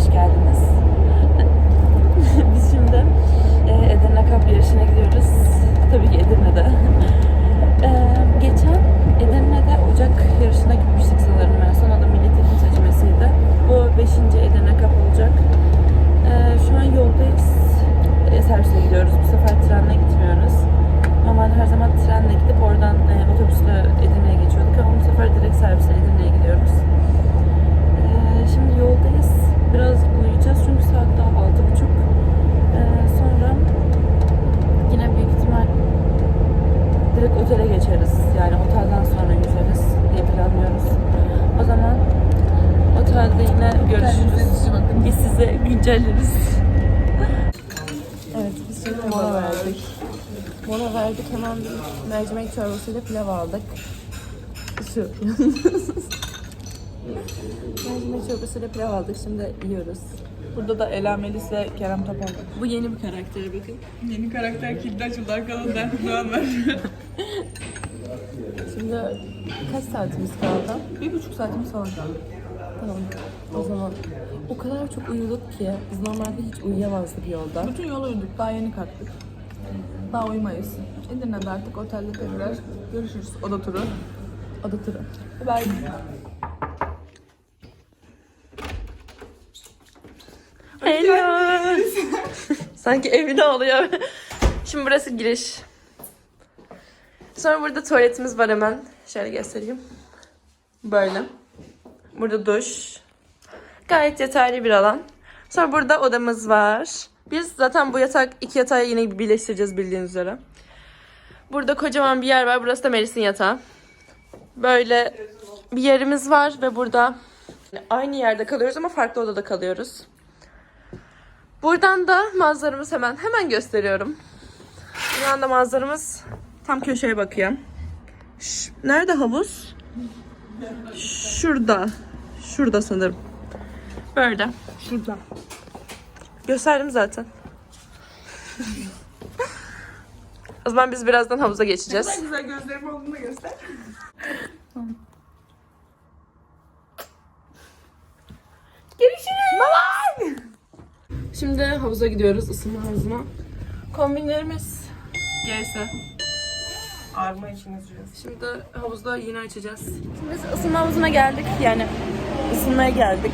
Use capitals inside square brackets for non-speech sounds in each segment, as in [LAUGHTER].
hoş geldiniz. Biz şimdi e, Edirne Cup yarışına gidiyoruz. Tabii ki Edirne'de. E, geçen Edirne'de Ocak yarışına gitmiştik sanırım ben. Son adı Milli Takım seçmesiydi. Bu 5. Edirne Cup olacak. E, şu an yoldayız. E, servise gidiyoruz. Bu sefer trenle gitmiyoruz. Normalde her zaman trenle gidip oradan e, otobüsle Edirne'ye geçiyorduk ama bu sefer direkt servisle Edirne'ye gidiyoruz. Ee, şimdi yoldayız. Biraz uyuyacağız çünkü saat daha altı buçuk. Ee, sonra yine büyük ihtimal direkt otele geçeriz. Yani otelden sonra yüzeriz diye planlıyoruz. O zaman otelde yine görüşürüz. Biz güncelleriz. Evet biz şimdi mola verdik. Mola verdik hemen bir mercimek çorbasıyla pilav aldık. Şu. [LAUGHS] Mercimek çorbasıyla pilav aldık. Şimdi yiyoruz. Burada da Ela Melis ve Kerem Topal. Bu yeni bir karaktere bakın. Yeni karakter kilidi açıldı arkadan Berk Doğan var. [LAUGHS] Şimdi kaç saatimiz kaldı? bir buçuk saatimiz kaldı. Tamam. O zaman o kadar çok uyuduk ki biz normalde hiç uyuyamazdık yolda. Bütün yolu uyuduk. Daha yeni kalktık. Daha uyumayız. Edirne'de artık otelde tekrar görüşürüz. Oda turu. Oda turu. Bye. Hello. [LAUGHS] Sanki evine oluyor. Şimdi burası giriş. Sonra burada tuvaletimiz var hemen. Şöyle göstereyim. Böyle. Burada duş. Gayet yeterli bir alan. Sonra burada odamız var. Biz zaten bu yatak iki yatağı yine birleştireceğiz bildiğiniz üzere. Burada kocaman bir yer var. Burası da Melis'in yatağı. Böyle bir yerimiz var ve burada aynı yerde kalıyoruz ama farklı odada kalıyoruz. Buradan da manzaramız hemen hemen gösteriyorum. Buradan da manzaramız tam köşeye bakıyor. Nerede havuz? Şurada. Şurada sanırım. Böyle. Şurada. Gösterdim zaten. o zaman biz birazdan havuza geçeceğiz. güzel gözlerim olduğunu göster. Görüşürüz. Şimdi havuza gidiyoruz ısınma havuzuna. Kombinlerimiz gelse. Ağrıma için üzülüyoruz. Şimdi havuzda yine açacağız. Şimdi biz ısınma havuzuna geldik. Yani ısınmaya geldik.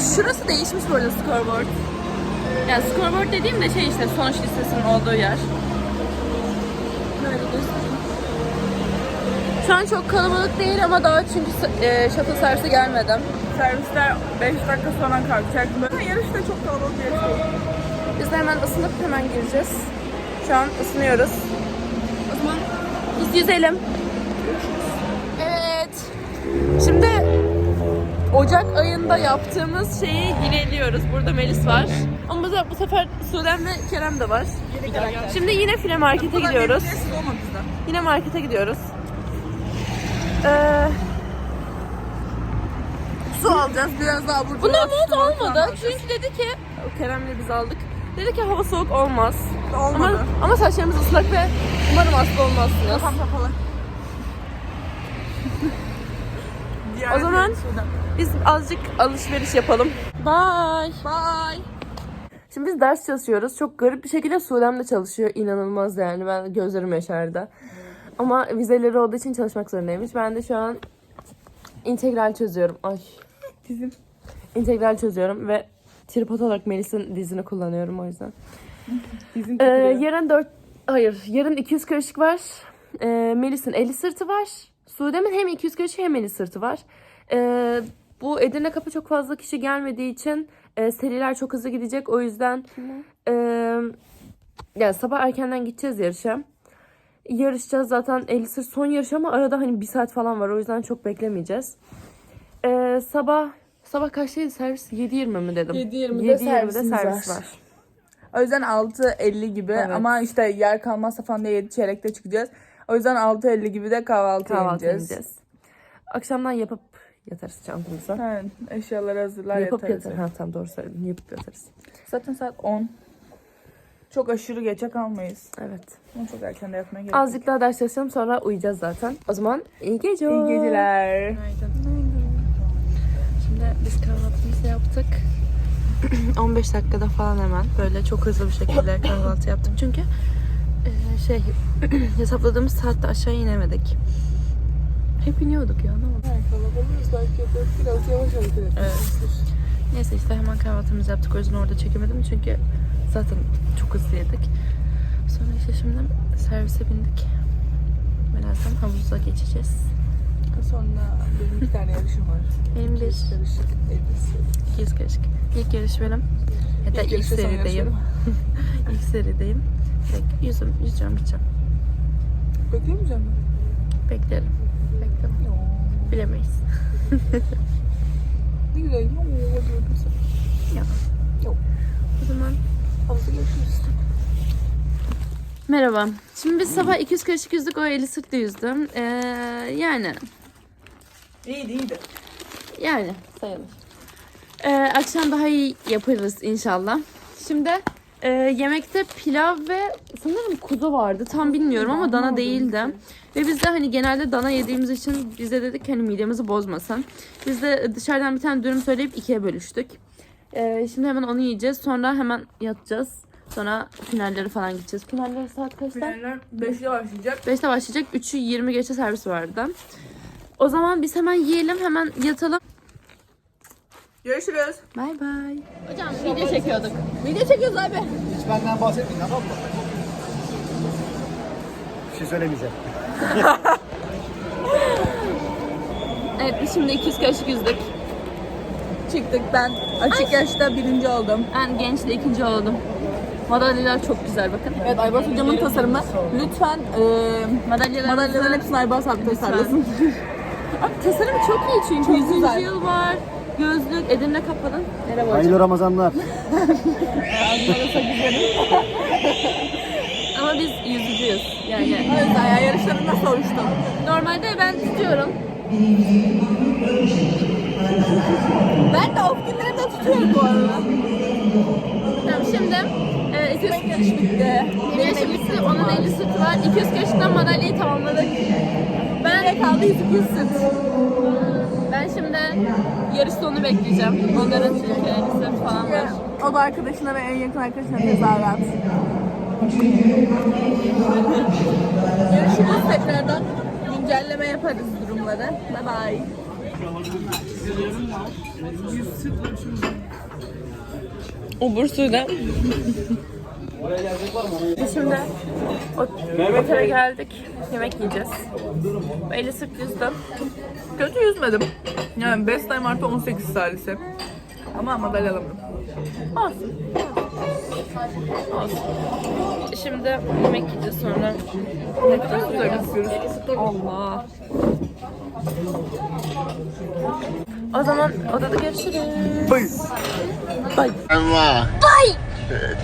Şurası değişmiş bu arada scoreboard. Yani scoreboard dediğim de şey işte sonuç listesinin olduğu yer. Böyle göstereyim. Şu an çok kalabalık değil ama daha çünkü e, şatıl servise gelmedim. Servisler 5 dakika sonra kalkacak. Böyle yarış da çok kalabalık bir yarış değil. Biz de hemen ısınıp hemen gireceğiz. Şu an ısınıyoruz. O zaman biz yüzelim. Evet. Şimdi Ocak ayında yaptığımız şeyi yineliyoruz. Burada Melis var. Ama bu, bu sefer Sudan ve Kerem de var. Şimdi yine file markete gidiyoruz. Yine markete gidiyoruz. Ee, Su alacağız biraz daha burada. Buna mont olmadı. Çünkü dedi ki Kerem'le biz aldık. Dedi ki hava soğuk olmaz. Olmadı. Ama, ama saçlarımız ıslak ve umarım hasta olmazsınız. Kafam kapalı. O zaman-. Biz azıcık alışveriş yapalım. Bye. Bye. Şimdi biz ders çalışıyoruz. Çok garip bir şekilde Suudem de çalışıyor. İnanılmaz yani. Ben gözlerim yaşardı. Ama vizeleri olduğu için çalışmak zorundaymış. Ben de şu an integral çözüyorum. Ay. Dizim. İntegral çözüyorum ve tripod olarak Melis'in dizini kullanıyorum o yüzden. [LAUGHS] Dizim Ee, yarın 4 hayır yarın 200 karışık var. Ee, Melis'in 50 sırtı var. Sude'min hem 200 karışık hem 50 sırtı var. Ee, bu Edirne kapı çok fazla kişi gelmediği için e, seriler çok hızlı gidecek. O yüzden e, yani sabah erkenden gideceğiz yarışa. Yarışacağız zaten 50 sırt son yarış ama arada hani bir saat falan var. O yüzden çok beklemeyeceğiz. Ee, sabah sabah kaçtaydı servis? 7.20 mi dedim? 7.20'de 7.20'de servisimiz servis var. var. O yüzden 6.50 gibi Evet. ama işte yer kalmazsa falan diye 7 çeyrekte çıkacağız. O yüzden 6.50 gibi de kahvaltı, Kahvaltı yiyeceğiz. edeceğiz. Akşamdan yapıp yatarız çantamıza. Evet, eşyaları hazırlar yapıp yatarız. yatarız. Ha tamam doğru söyledin. Yapıp yatarız. Zaten saat 10. Çok aşırı geçe kalmayız. Evet. Ama çok erken de yatmaya gerek yok. Azıcık daha ders çalışalım sonra uyuyacağız zaten. O zaman iyi geceler. İyi geceler. Şimdi Biz kahvaltımızı yaptık. [CLEARS THROAT] 15 dakikada falan hemen böyle çok hızlı bir şekilde kahvaltı yaptık. Çünkü şey [CLEARS THROAT] hesapladığımız saatte aşağı inemedik. Hep iniyorduk ya ne oldu? Kalabalığız belki de biraz yavaş hareket etmişizdir. Neyse işte hemen kahvaltımızı yaptık. O yüzden orada çekemedim çünkü zaten çok hızlı yedik. Sonra işte şimdi servise bindik. Birazdan havuza geçeceğiz. Sonra benim iki tane yarışım var. Benim bir Karışık elbise. 200 karışık. İlk yarış benim. Hatta ilk, son serideyim. [LAUGHS] ilk serideyim. Direkt yüzüm, yüzeceğim gideceğim. Bekleyemeyeceğim mi? Beklerim. Beklerim. Bilemeyiz. Ne güzel. Yoo diyordum sana. Ya. Yok. O zaman Havuzda görüşürüz. Merhaba. Şimdi biz sabah 200 karışık yüzdük. O 50 sırtlı yüzdüm. Ee, yani İyiydi iyiydi. Yani sayılır. Ee, akşam daha iyi yaparız inşallah. Şimdi e, yemekte pilav ve sanırım kuzu vardı. Tam bilmiyorum ama dana değildi. Ve biz de hani genelde dana yediğimiz için biz de dedik hani midemizi bozmasın. Biz de dışarıdan bir tane dürüm söyleyip ikiye bölüştük. Ee, şimdi hemen onu yiyeceğiz. Sonra hemen yatacağız. Sonra finalleri falan gideceğiz. Finalleri saat kaçta? Finaller 5'te başlayacak. 5'te başlayacak. 3'ü 20 geçe servis vardı. O zaman biz hemen yiyelim, hemen yatalım. Görüşürüz. Bay bay. Hocam video çekiyorduk. Video çekiyoruz abi. Hiç benden bahsetmeyin tamam mı? Bir şey söylemeyeceğim. [LAUGHS] Evet biz şimdi 200 karışık yüzdük. Çıktık ben açık yaşta birinci oldum. Ben gençle ikinci oldum. Madalyalar çok güzel bakın. Evet Aybars hocamın tasarımı. Lütfen e, Madalyalar madalyaların hepsini Aybars abi tasarlasın. Abi tasarım çok iyi çünkü. Çok 100. güzel. yıl var. Gözlük, Edirne kapadın. Merhaba hocam. Hayırlı Ramazanlar. [LAUGHS] Ama biz yüzücüyüz. Yani O yüzden ya yarışlarında soruştum. normalde ben tutuyorum. Ben de off günlerimde tutuyorum bu arada. Tamam şimdi e, 200 Benim yarış bitti. Benim bitti. Onun 50 sırtı var. 200 karışıktan madalyayı tamamladık. Ben de kaldı 100 sırt. Ben şimdi yarış sonu bekleyeceğim. Onların çünkü 50 sırt falan var. O da arkadaşına ve en yakın arkadaşına tezahürat. [LAUGHS] Görüşürüz tekrardan. Güncelleme yaparız durumları. Bye bye. O Bursa'da. Biz şimdi otele geldik. Yemek yiyeceğiz. 50 sırt yüzdüm. Kötü yüzmedim. Yani best time artı 18 salise. Ama madalya alamadım. Olsun. Olsun. Şimdi yemek yiyeceğiz sonra. Çok güzel gözüküyoruz. Allah. O zaman odada görüşürüz.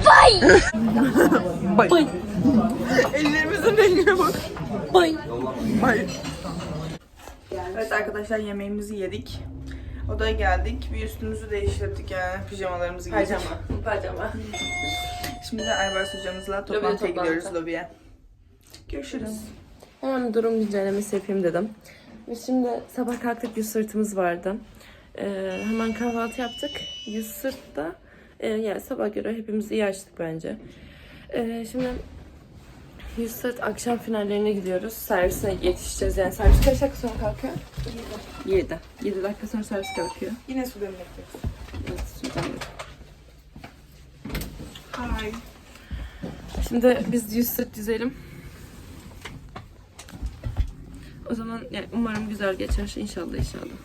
Bay. Bay. Bay. Ellerimizin rengine bak. Bay. Bay. Evet arkadaşlar yemeğimizi yedik. Odaya geldik. Bir üstümüzü değiştirdik yani pijamalarımızı giydik. Pajama. Pajama. Şimdi de Aybars hocamızla toplantıya toplantı. gidiyoruz lobiye. Görüşürüz. Hemen durum güncellemesi yapayım dedim. Biz şimdi sabah kalktık yüz sırtımız vardı. Ee, hemen kahvaltı yaptık. Yüz sırtta e, yani sabah göre hepimiz iyi açtık bence. Ee, şimdi yüz sırt akşam finallerine gidiyoruz. Servise yetişeceğiz. Yani servis kaç dakika sonra kalkıyor? 7. 7. 7 dakika sonra servis kalkıyor. Yine su demledik. Evet, sudan da. Hi. Şimdi biz yüz sırt dizelim. O zaman yani umarım güzel geçer. İnşallah inşallah.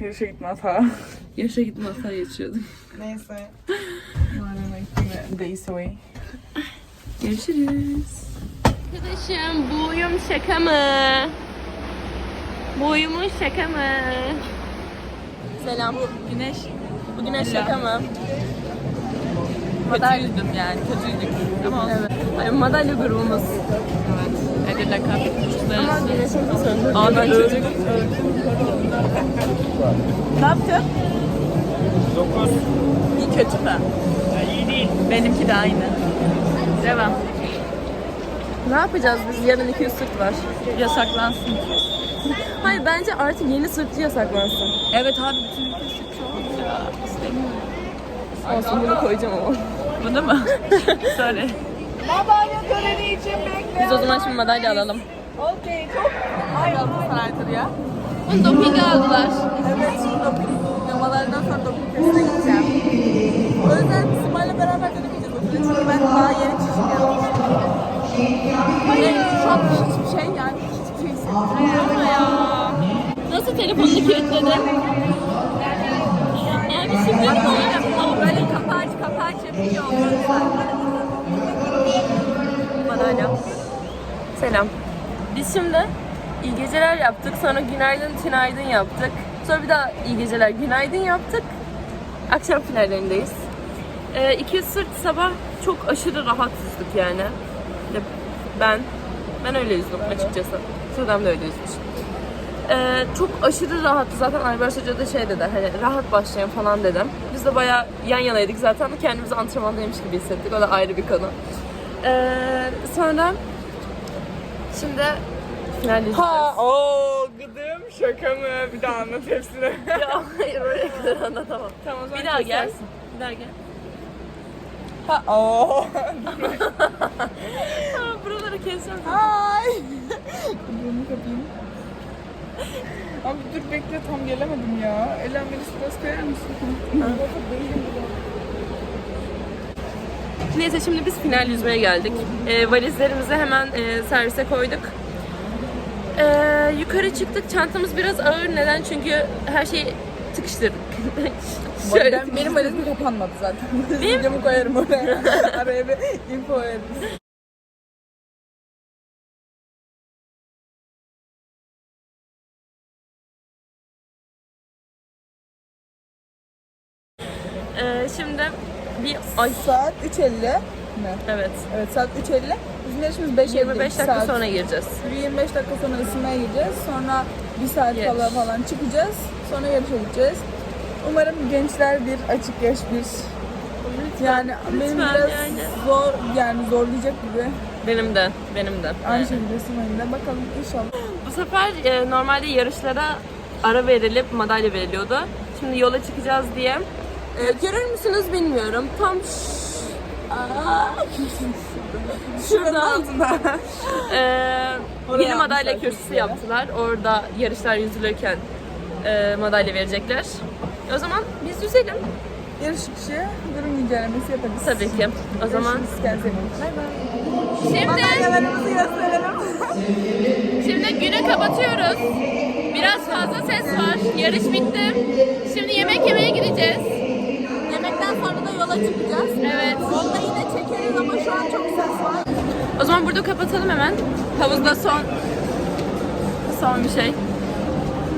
Yarışa gitmez ha. Yaşa gitme hata geçiyordum. Neyse. Days away. Görüşürüz. Arkadaşım bu uyum şaka mı? Bu uyumun şaka mı? Selam. Bu güneş. Bu güneş şaka mı? Yüzdüm yani. Kötüydük. Ama Evet. Ay, madalya grubumuz. Edirne Cup. Ama güneşimizi çocuk. Ne yaptın? 9. İyi kötü mü? iyi değil. Benimki de aynı. Devam. Ne yapacağız biz? Yarın 200 sırt var. Yasaklansın. Hayır bence artık yeni sırtçı yasaklansın. Evet abi bütün ülke sırtçı olmuş ya. İstemiyorum. Olsun bunu koyacağım ama. Bunu mu? Sorry. Madalya töreni için bekle. Biz o zaman şimdi madalya alalım. Okey çok. Ay Galatasaray'dır ya. Bunu doping aldılar. Evet şimdi doping uygulamalarından sonra doping testine gideceğim. O yüzden Simay'la beraber denemeyeceğiz o yüzden. Çünkü ben daha yeni çişim yapmıştım. Hayır şu an hiçbir şey yani hiçbir şey hissetmiyorum. Ama ya. Nasıl telefonunu kilitledin? Abi şimdi mi Ama böyle kapağı aç kapağı aç yapıyor. Madalya. Selam. Biz şimdi iyi geceler yaptık. Sonra günaydın, tünaydın yaptık. Sonra bir daha iyi geceler, günaydın yaptık. Akşam finallerindeyiz. Ee, 200 sırt sabah çok aşırı rahatsızdık yani. Ya Ben ben öyle yüzdüm açıkçası. Sıradan da öyle yüzmüş. Ee, çok aşırı rahattı zaten Albert Hoca da şey dedi hani rahat başlayın falan dedim. Biz de bayağı yan yanaydık zaten kendimizi antrenmandaymış gibi hissettik o da ayrı bir konu. Ee, sonra şimdi final izleyeceğiz. Ha ooo gıdım şaka mı? Bir daha anlat hepsini. [LAUGHS] ya hayır oraya kadar anlatamam. tamam o zaman Bir daha gel. kesersin. Bir daha gel. Ha ooo. Aa, [LAUGHS] buraları keseceğim. Ay. Burnumu kapayım. Abi dur bekle tam gelemedim ya. Elen beni biraz koyar mısın? Neyse şimdi biz final yüzmeye geldik. Ee, valizlerimizi hemen e, servise koyduk. Ee, yukarı çıktık. Çantamız biraz ağır. Neden? Çünkü her şeyi tıkıştırdık. [LAUGHS] Şöyle Ben, benim valizim kapanmadı zaten. Videomu koyarım oraya. [LAUGHS] Araya bir info koyarım. Ee, şimdi bir ay Saat 3.50 mi? evet Evet saat 3.50. Bizim yarışımız 5.50. 25 dakika saat. sonra gireceğiz. Bir 25 dakika sonra ısınmaya gireceğiz. Sonra bir saat Yarış. kala falan çıkacağız. Sonra yarışa gideceğiz. Umarım gençler bir açık yaş bir yani benim lütfen biraz yani. zor yani zorlayacak gibi. Benim de, benim de. Aynı Yani. şekilde Simay'ın da bakalım inşallah. Bu sefer e, normalde yarışlara ara verilip madalya veriliyordu. Şimdi yola çıkacağız diye. E, görür müsünüz bilmiyorum. Tam Aa, [LAUGHS] şuradan e, Oraya yeni madalya kürsüsü yaptılar. Orada yarışlar yüzülürken e, madalya verecekler. O zaman biz yüzelim. Yarış çıkışı durum incelemesi yaparız. Tabii ki. O zaman Görüşürüz, kendinize iyi bakın. Şimdi Madalyalarımızı gösterelim. Şimdi günü kapatıyoruz. Biraz fazla ses var. Yarış bitti. Şimdi yemek yemeye gideceğiz. Sonra da yola çıkacağız. Evet. Yolda yine çekeriz ama şu an çok ses var. O zaman burada kapatalım hemen. Havuzda son son bir şey.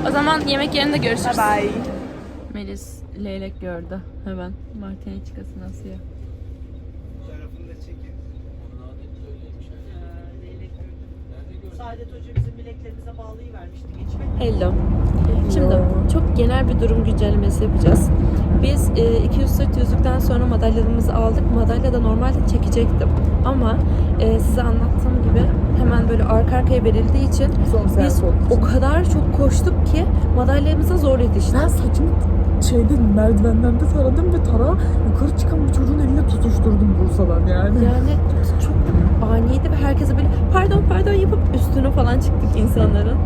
O zaman yemek yerinde görüşürüz. Bye. Melis leylek gördü hemen. Martini çıkasın Asya. Saadet Hoca bizim bileklerimize bağlayıvermişti geçmek. Hello. Şimdi çok genel bir durum güncellemesi yapacağız. Biz e, 200 sırt yüzükten sonra madalyalarımızı aldık. Madalya da normalde çekecektim. Ama e, size anlattığım gibi hemen böyle arka arkaya verildiği için Son biz o kadar çok koştuk ki madalyamıza zor yetiştik. Ben saçımı şeyde merdivenlerde taradım ve tara yukarı çıkan bir çocuğun eline tutuşturdum Bursa'dan yani. Yani aniydi ve herkese böyle pardon pardon yapıp üstüne falan çıktık insanların.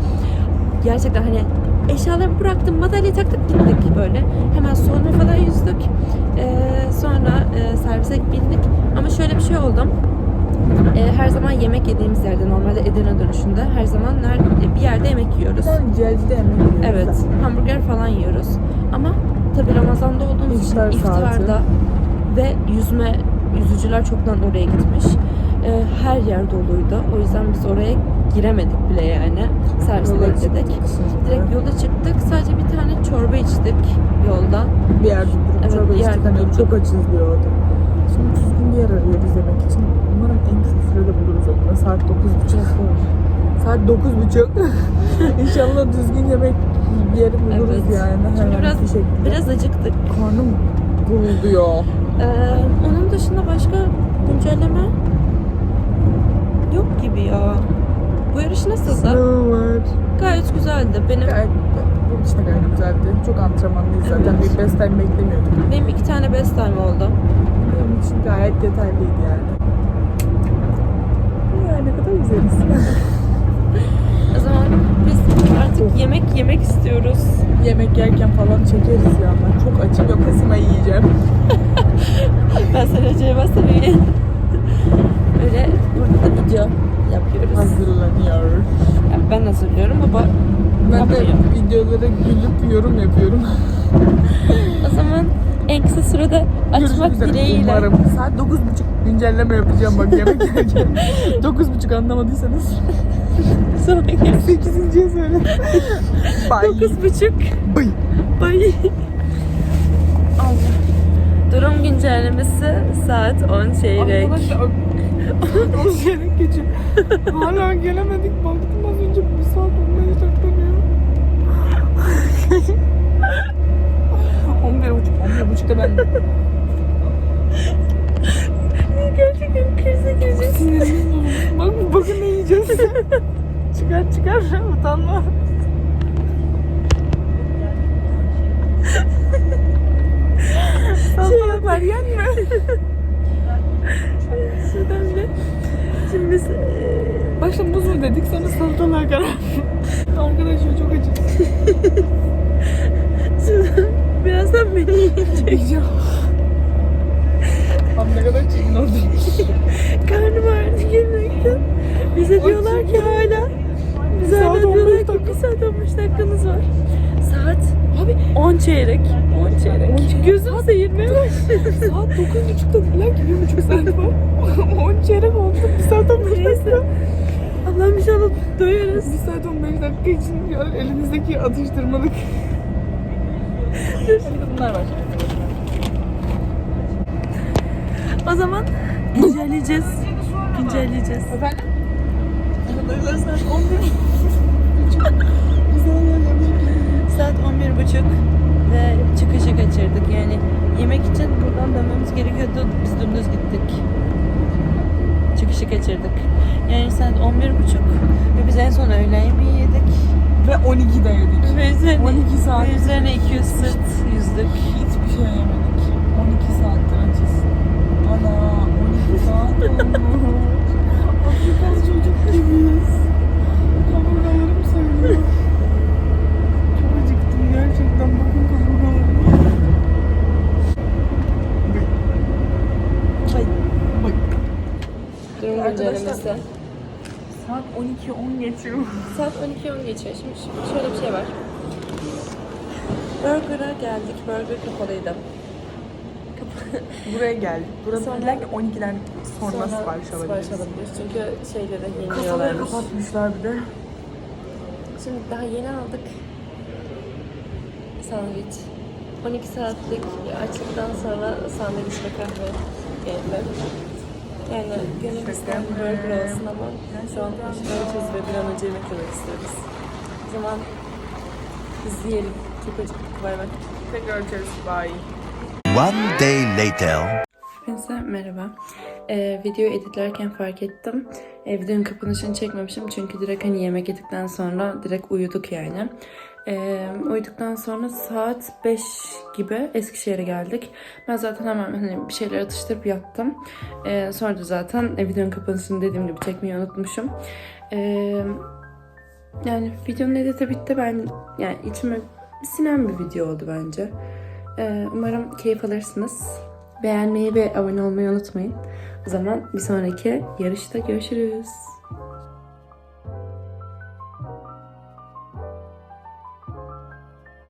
Gerçekten hani eşyalarımı bıraktım, madalyayı taktık gittik böyle. Hemen sonra falan yüzdük. Ee, sonra e, servise bindik. Ama şöyle bir şey oldu. Ee, her zaman yemek yediğimiz yerde normalde Edirne dönüşünde her zaman nerede, bir yerde yemek yiyoruz. Ben ciğercide yemek yiyorum. Evet, hamburger falan yiyoruz. Ama tabii Ramazan'da olduğumuz için iftarda ve yüzme yüzücüler çoktan oraya gitmiş. Ee, her yer doluydu. O yüzden biz oraya giremedik bile yani. Servisi Yola bekledik. çıktık. Direkt yola çıktık. Sadece bir tane çorba içtik yolda. bir yerde durup Evet, çorba bir yerde içtik hani durduk. çok açız diyordu. Şimdi düzgün bir yer arıyoruz yemek için. Umarım en kısa sürede buluruz onu. Saat 9.30. Saat 9.30. [LAUGHS] İnşallah düzgün yemek bir yeri buluruz Evet. yani. Şimdi Hemen biraz bir şekilde. biraz acıktık. Karnım gurulduyor. Ee, onun dışında başka güncelleme yok gibi ya. Bu yarış nasıldı? Sınav var. gayet güzeldi. Benim Gayet, için de gayet güzeldi. Çok antrenmanlıyız zaten. Evet. Bir best time beklemiyorduk. benim iki tane best time oldu. Benim için gayet detaylıydı yani. Ya ne kadar güzeliz. [LAUGHS] O zaman biz artık yemek yemek istiyoruz. Yemek yerken falan çekeriz ya ben çok açım yok kasıma yiyeceğim. [LAUGHS] Ben sana acıyamazsam iyi. Öyle burada da video yapıyoruz. Hazırlanıyor. Ya ben hazırlıyorum baba. Ben de videolara gülüp yorum yapıyorum. O zaman en kısa sürede açmak dileğiyle. Umarım. Saat 9.30 güncelleme yapacağım bak yemek yerken. [LAUGHS] 9.30 anlamadıysanız. [LAUGHS] Sonra gel. 8.ye söyle. Dokuz buçuk. Bye. Bay. Allah. Durum güncellemesi saat 10 çeyrek. Arkadaşlar çeyrek geçiyor. Hala gelemedik. Baktım az önce bir saat 15 dakika diyor. 11 buçuk. 11 buçukta ben Gerçekten krize girecek. sinirimiz bozuldu. Bak bakın ne yiyeceğiz. [LAUGHS] çıkar çıkar utanma. Salatalık var yenme. Şuradan bir. Şimdi biz eee, Başta muz mu dedik sonra salatalığa karar. Arkadaşlar çok acı. şuradan birazdan beni yiyecek. Yiyeceğim. Abi ne kadar çirkin oldu. Karnım ağrıdı gelmekten. Bize diyorlar ki hala. Bize Saat hala 15 diyorlar ki dakika. bir saat 15 dakikanız var. Saat abi 10 çeyrek. 10 çeyrek. 10 çeyrek. Gözüm seyirmeye başladı. Saat 9.30'da dediler ki 1.5 saat var. 10 çeyrek oldu. 1 saat 15 dakika. Allah'ım inşallah doyarız. 1 saat 15 dakika için ya elinizdeki atıştırmalık. Bunlar var. O zaman güncelleyeceğiz. Güncelleyeceğiz. Efendim? Arkadaşlar saat 11. Güzel yemek Saat 11.30 ve çıkışı kaçırdık. Yani yemek için buradan dönmemiz gerekiyordu. Biz dümdüz gittik. Çıkışı kaçırdık. Yani saat 11.30 ve biz en son öğlen yemeği yedik. Ve 12'de yedik. Ve üzerine, 12 saat. ve üzerine 200 sırt yüzdük. Hiçbir şey yemedik. 12 saattir açız. Ana 12 saat olmuş. Afrikalı çocuk gibiyiz. Kaburgalarım söylüyor. Çok acıktım gerçekten. Bakın kaburgalarıma. Ay. Bak. Durum güncellemesi. Saat 12.10 geçiyor. Saat 12.10 geçiyor. Şimdi ş- şöyle bir şey var. Burger'a geldik. Burger kapalıydı. Kapa- Buraya geldik. Burası Sonra- belki 12'den sonra, Sonra sipariş sipariş alabiliriz. alabiliriz. Çünkü şeyleri Kasaları yeniliyorlarmış. kapatmışlar bir de. Şimdi daha yeni aldık. Sandviç. 12 saatlik açlıktan sonra sandviç ve kahve geldi. Yani gönül isteyen bir burger olsun ama şu an aşırı açız ve bir an önce yemek yemek istiyoruz. O zaman biz yiyelim. Çok acıktık. Bay bay. Tekrar görüşürüz. Bye. One day later. Hepinize merhaba. Ee, videoyu editlerken fark ettim. Ee, videonun kapanışını çekmemişim çünkü direkt hani yemek yedikten sonra direkt uyuduk yani. Ee, uyuduktan sonra saat 5 gibi Eskişehir'e geldik. Ben zaten hemen hani bir şeyler atıştırıp yattım. Ee, sonra da zaten e, videonun kapanışını dediğim gibi çekmeyi unutmuşum. Ee, yani videonun editi bitti. Ben yani içime sinen bir video oldu bence. Ee, umarım keyif alırsınız. Beğenmeyi ve abone olmayı unutmayın. Zaman bir sonraki yarışta görüşürüz.